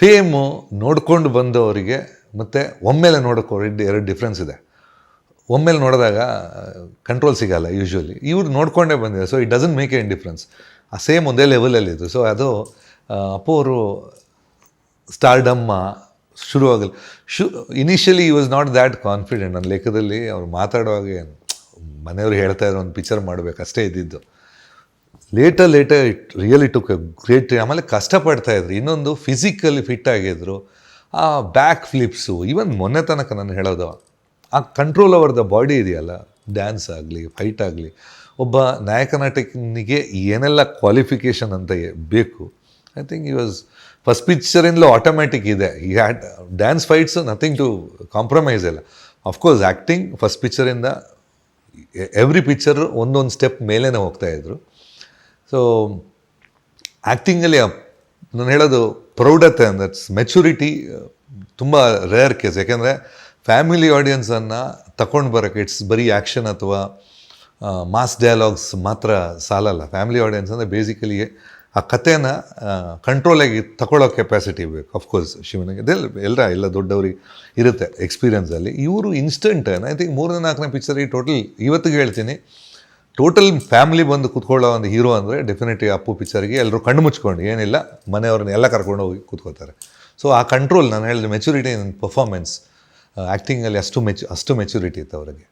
Fame ನೋಡ್ಕೊಂಡು ಬಂದವರಿಗೆ ಮತ್ತು ಒಮ್ಮೆಲೆ ನೋಡೋಕೆ ಎರಡು ಎರಡು ಡಿಫ್ರೆನ್ಸ್ ಇದೆ. ಒಮ್ಮೆಲೆ ನೋಡಿದಾಗ ಕಂಟ್ರೋಲ್ ಸಿಗಲ್ಲ ಯೂಶ್ವಲಿ ಇವ್ರು ನೋಡ್ಕೊಂಡೇ ಬಂದಿದೆ so it doesn't make any difference ಆ ಸೇಮ್ ಒಂದೇ ಲೆವೆಲಲ್ಲಿದ್ದು ಸೊ ಅದು ಅಪ್ಪೋರು ಅಪ್ಪು ಅವರು ಸ್ಟಾರ್ಡಮ್ಮ ಶುರುವಾಗಲಿ ಶು ಇನಿಷಿಯಲಿ ಈ ವಾಸ್ ನಾಟ್ ದ್ಯಾಟ್ ಕಾನ್ಫಿಡೆಂಟ್ ನನ್ನ ಲೆಕ್ಕದಲ್ಲಿ ಅವ್ರು ಮಾತಾಡುವಾಗ ಮನೆಯವ್ರು ಹೇಳ್ತಾ ಇದ್ರು, ಒಂದು ಪಿಕ್ಚರ್ ಮಾಡಬೇಕು, ಅಷ್ಟೇ ಇದ್ದಿದ್ದು. Later later it really took a great ಆಮೇಲೆ ಕಷ್ಟಪಡ್ತಾ ಇದ್ರು. ಇನ್ನೊಂದು ಫಿಸಿಕಲಿ ಫಿಟ್ ಆಗಿದ್ರು. ಆ ಬ್ಯಾಕ್ ಫ್ಲಿಪ್ಸು ಈವನ್ ಮೊನ್ನೆ ತನಕ ನಾನು ಹೇಳೋದು, ಆ ಕಂಟ್ರೋಲ್ ಓವರ್ ದ ಬಾಡಿ ಇದೆಯಲ್ಲ ಡ್ಯಾನ್ಸ್ ಆಗಲಿ ಫೈಟ್ ಆಗಲಿ, ಒಬ್ಬ ನಾಯಕ ನಟನಿಗೆ ಏನೆಲ್ಲ ಕ್ವಾಲಿಫಿಕೇಷನ್ ಅಂತ ಬೇಕು. I think he was first ಪಿಕ್ಚರಿಂದಲೂ automatic ಇದೆ. He had dance fights nothing to compromise ಇಲ್ಲ. ಅಫ್ಕೋರ್ಸ್ ಆ್ಯಕ್ಟಿಂಗ್ ಫಸ್ಟ್ ಪಿಕ್ಚರಿಂದ ಎವ್ರಿ ಪಿಕ್ಚರ್ ಒಂದೊಂದು ಸ್ಟೆಪ್ ಮೇಲೇ ಹೋಗ್ತಾ ಇದ್ರು. ಸೊ ಆ್ಯಕ್ಟಿಂಗಲ್ಲಿ ನಾನು ಹೇಳೋದು ಪ್ರೌಢತೆ ದಟ್ಸ್ ಮೆಚುರಿಟಿ ತುಂಬ ರೇರ್ ಕೇಸ್ ಯಾಕೆಂದರೆ ಫ್ಯಾಮಿಲಿ ಆಡಿಯನ್ಸನ್ನು ತಗೊಂಡು ಬರೋಕ್ಕೆ ಇಟ್ಸ್ ಬರೀ ಆ್ಯಕ್ಷನ್ ಅಥವಾ ಮಾಸ್ ಡಯಲಾಗ್ಸ್ ಮಾತ್ರ ಸಾಲಲ್ಲ. ಫ್ಯಾಮಿಲಿ ಆಡಿಯನ್ಸ್ ಅಂದರೆ ಬೇಸಿಕಲಿ ಆ ಕಥೆನ ಕಂಟ್ರೋಲಾಗಿ ತಗೊಳ್ಳೋ ಕೆಪಾಸಿಟಿ ಬೇಕು. ಅಫ್ಕೋರ್ಸ್ ಶಿವನಿಗೆ. ಇದೆಲ್ಲ ಎಲ್ಲರ ಎಲ್ಲ ದೊಡ್ಡವ್ರಿಗೆ ಇರುತ್ತೆ ಎಕ್ಸ್ಪೀರಿಯನ್ಸಲ್ಲಿ ಇವರು ಇನ್ಸ್ಟೆಂಟ್ ಐ ಥಿಂಕ್ ಮೂರನೇ ನಾಲ್ಕನೇ ಪಿಕ್ಚರಿಗೆ ಟೋಟಲ್ ಇವತ್ತಿಗೆ ಹೇಳ್ತೀನಿ. ಟೋಟಲ್ ಫ್ಯಾಮಿಲಿ ಬಂದು ಕೂತ್ಕೊಳ್ಳೋ ಒಂದು ಹೀರೋ ಅಂದರೆ ಡೆಫಿನೆಟ್ಲಿ ಅಪ್ಪು ಪಿಕ್ಚರ್ಗೆ ಎಲ್ಲರೂ ಕಣ್ಣು ಮುಚ್ಕೊಂಡು, ಏನಿಲ್ಲ, ಮನೆಯವ್ರನ್ನ ಎಲ್ಲ ಕರ್ಕೊಂಡು ಹೋಗಿ ಕೂತ್ಕೋತಾರೆ ಸೊ ಆ ಕಂಟ್ರೋಲ್ ನಾನು ಹೇಳಿದ ಮೆಚುರಿಟಿ ಇನ್ ಪರ್ಫಾರ್ಮೆನ್ಸ್ ಆ್ಯಕ್ಟಿಂಗಲ್ಲಿ ಅಷ್ಟು ಮೆಚು ಅಷ್ಟು ಮೆಚುರಿಟಿ ಇತ್ತು ಅವರಿಗೆ.